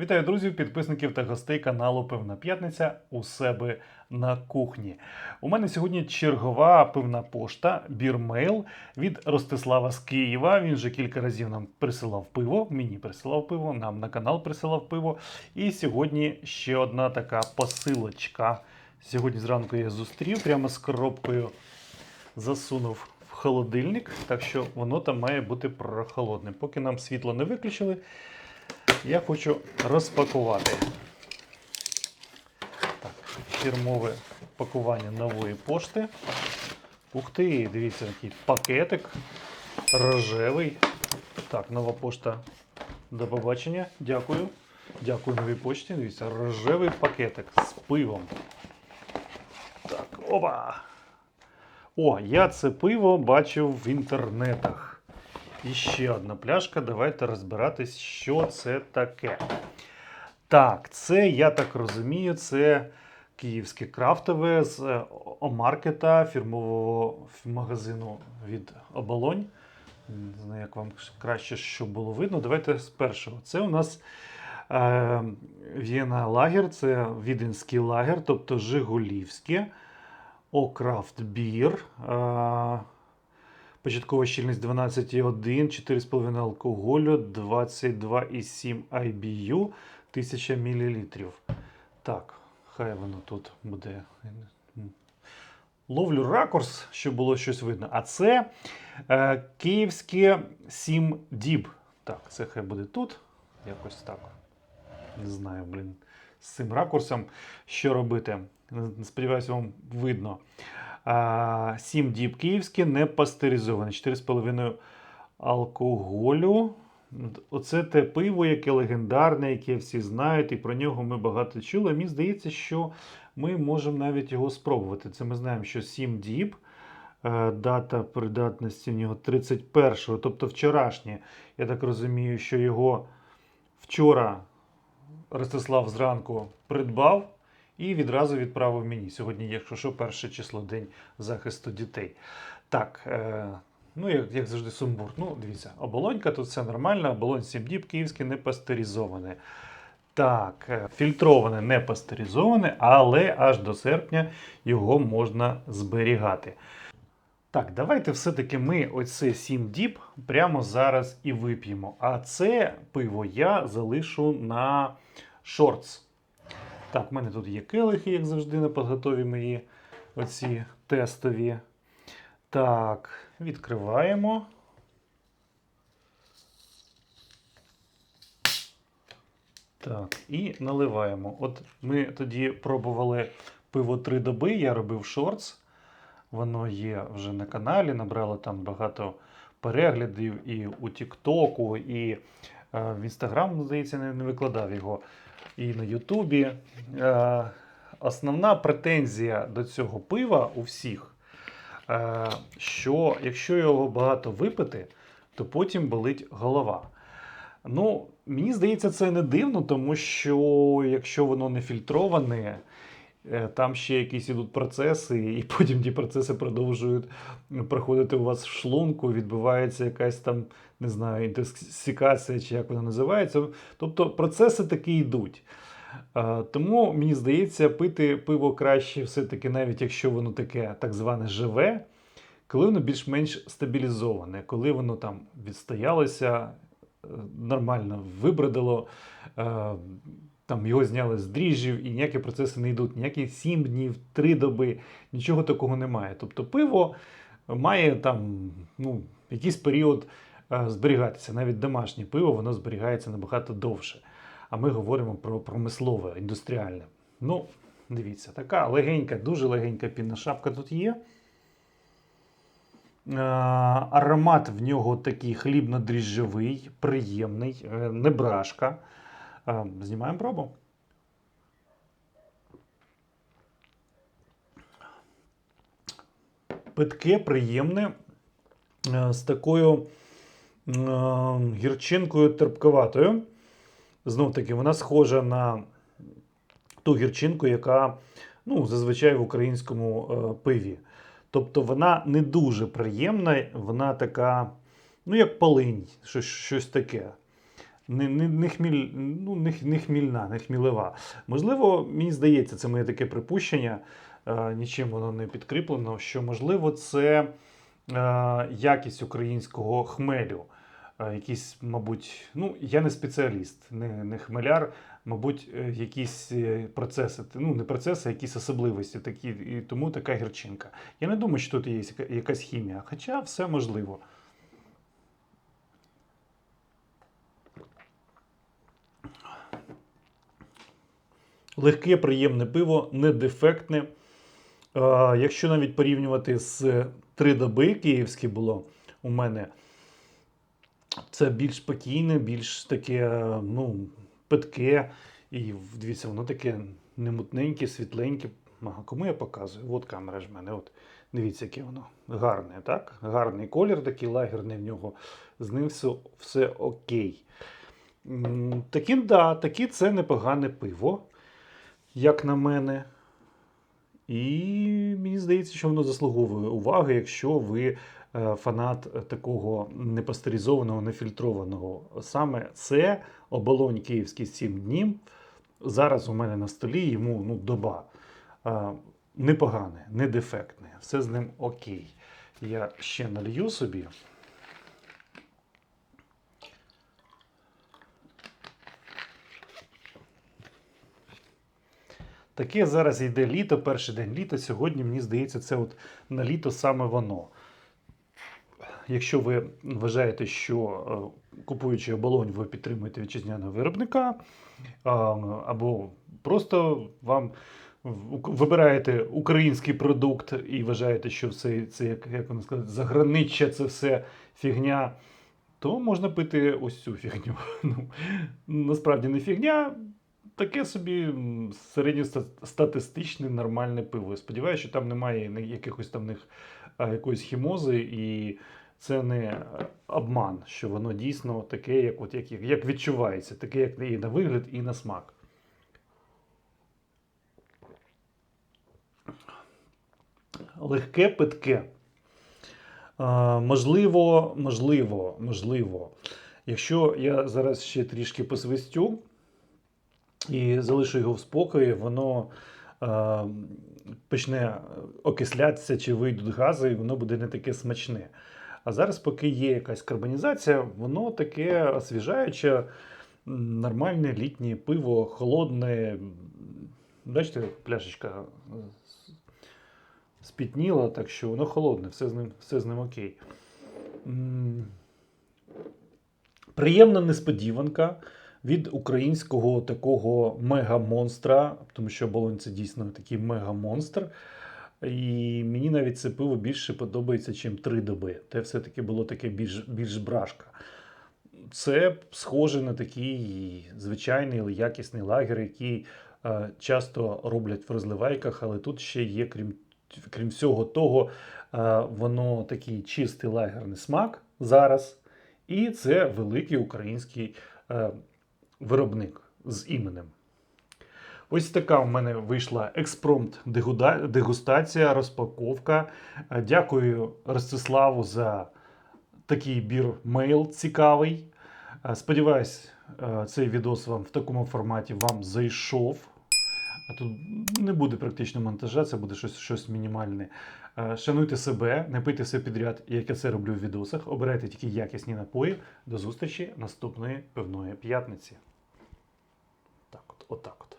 Вітаю друзів, підписників та гостей каналу Пивна П'ятниця у себе на кухні. У мене сьогодні чергова пивна пошта Бірмейл від Ростислава з Києва. Він вже кілька разів нам присилав пиво. Мені присилав пиво, нам на канал присилав пиво. І сьогодні ще одна така посилочка. Сьогодні зранку я зустрів прямо з коробкою засунув в холодильник, так що воно там має бути прохолодним. Поки нам світло не виключили, я хочу розпакувати. Так, фірмове пакування нової пошти. Ух ти, дивіться, який пакетик рожевий. Так, нова пошта. До побачення. Дякую. Дякую новій почті. Дивіться, рожевий пакетик з пивом. Так, опа! О, я це пиво бачив в інтернетах. І ще одна пляшка. Давайте розбиратись, що це таке. Так, це, я так розумію, це київське крафтове з е, Омаркета, фірмового магазину від Оболонь. Не знаю, як вам краще, щоб було видно. Давайте з першого. Це у нас е, В'єна лагер, це віденський лагер, тобто Жигулівське. Окрафт бір. Е, Початкова щільність 12,1, 4,5 алкоголю, 22,7 IBU, 1000 мл. Так, хай воно тут буде. Ловлю ракурс, щоб було щось видно. А це е, київське 7 діб. Так, це хай буде тут. Якось так. Не знаю, блін. З цим ракурсом що робити. Сподіваюся, вам видно. 7 діб київське, не пастеризоване, 4,5 алкоголю. Оце те пиво, яке легендарне, яке всі знають, і про нього ми багато чули. Мені здається, що ми можемо навіть його спробувати. Це ми знаємо, що 7 діб, е, дата придатності в нього 31-го, тобто вчорашнє. Я так розумію, що його вчора Ростислав зранку придбав. І відразу відправив мені. Сьогодні, якщо що, перше число День захисту дітей. Так, е, ну як як завжди, сумбур. Ну, дивіться, оболонька, тут все нормально, оболонь 7 діб, київське не пастеризоване. Так, е, фільтроване, не пастеризоване, але аж до серпня його можна зберігати. Так, давайте все-таки ми оце 7 діб прямо зараз і вип'ємо. А це пиво я залишу на шортс. Так, в мене тут є келихи, як завжди, на подготові мої оці тестові. Так, відкриваємо. Так, і наливаємо. От ми тоді пробували пиво три доби, я робив шортс. Воно є вже на каналі, набрало там багато переглядів і у Тіктоку, і е, в Інстаграм, здається, не викладав його і на Ютубі. Е, Основна претензія до цього пива у всіх, е, що якщо його багато випити, то потім болить голова. Ну, Мені здається, це не дивно, тому що якщо воно не фільтроване, там ще якісь ідуть процеси, і потім ті процеси продовжують проходити у вас в шлунку, відбувається якась там, не знаю, інтоксикація, чи як вона називається. Тобто процеси такі йдуть. Тому мені здається, пити пиво краще, все-таки, навіть якщо воно таке так зване живе, коли воно більш-менш стабілізоване, коли воно там відстоялося, е, нормально вибродило, е, там його зняли з дріжджів і ніякі процеси не йдуть, ніякі 7 днів, 3 доби, нічого такого немає. Тобто пиво має там ну, якийсь період е, зберігатися. Навіть домашнє пиво воно зберігається набагато довше. А ми говоримо про промислове, індустріальне. Ну, дивіться, така легенька, дуже легенька пінна шапка тут є. Аромат в нього такий хлібно-дріжджовий, приємний, е, не брашка. Знімаємо пробу. Питке приємне з такою е, гірчинкою терпковатою. Знов таки, вона схожа на ту гірчинку, яка ну, зазвичай в українському е, пиві. Тобто вона не дуже приємна, вона така, ну, як полинь, щось, щось таке. Не, не, не, хміль, ну, не, не хмільна, не хмілева. Можливо, мені здається, це моє таке припущення, е, нічим воно не підкріплено, що можливо це е, якість українського хмелю. Е, Якісь, мабуть, ну я не спеціаліст, не, не хмеляр, мабуть, е, якісь е, процеси, ну не процеси, а якісь особливості такі, і тому така гірчинка. Я не думаю, що тут є якась хімія, хоча все можливо. Легке, приємне пиво, не дефектне. Е, якщо навіть порівнювати з три доби київське було у мене, це більш спокійне, більш таке, ну, питке. І дивіться, воно таке немутненьке, світленьке. Ага, кому я показую? От камера ж в мене. От. Дивіться, яке воно гарне, так? Гарний колір, такий лагерний в нього. З ним все, все окей. Таким, да, таки це непогане пиво, як на мене. І мені здається, що воно заслуговує уваги, якщо ви е, фанат такого непастеризованого, нефільтрованого. Саме це оболонь київський 7 днів. Зараз у мене на столі йому ну, доба. Е, Непогане, не дефектне, все з ним окей. Я ще налью собі. Таке зараз йде літо, перший день літа. Сьогодні, мені здається, це от на літо саме воно. Якщо ви вважаєте, що е, купуючи оболонь, ви підтримуєте вітчизняного виробника, або просто вам вибираєте український продукт і вважаєте, що все це як, як воно сказати, заграниччя, це все фігня, то можна пити ось цю фігню. Ну, насправді не фігня, таке собі середньостатистичне нормальне пиво. Сподіваюся, що там немає якихось там них якоїсь хімози, і це не е, обман, що воно дійсно таке, як, от, як, як відчувається, таке, як і на вигляд, і на смак. Легке питке. А, можливо, можливо, можливо. Якщо я зараз ще трішки посвистю і залишу його в спокої, воно е, почне окислятися чи вийдуть гази, і воно буде не таке смачне. А зараз, поки є якась карбонізація, воно таке освіжаюче, нормальне літнє пиво, холодне. Бачите, пляшечка спітніла, так що воно холодне, все з ним, все з ним окей. Приємна несподіванка від українського такого мегамонстра, тому що Болонь це дійсно такий мегамонстр. І мені навіть це пиво більше подобається, ніж три доби. Те все-таки було таке більш, більш брашка. Це схоже на такий звичайний, якісний лагер, який е, часто роблять в розливайках, але тут ще є, крім, крім всього того, е, воно такий чистий лагерний смак зараз. І це великий український е, виробник з іменем. Ось така в мене вийшла експромт дегустація, розпаковка. Е, Дякую Ростиславу за такий бір мейл цікавий. Е, Сподіваюсь, е, цей відос вам в такому форматі вам зайшов. А тут не буде практично монтажа, це буде щось, щось мінімальне. Е, Шануйте себе, не пийте все підряд, як я це роблю в відосах. Обирайте тільки якісні напої. До зустрічі наступної пивної п'ятниці. Так от, отак от.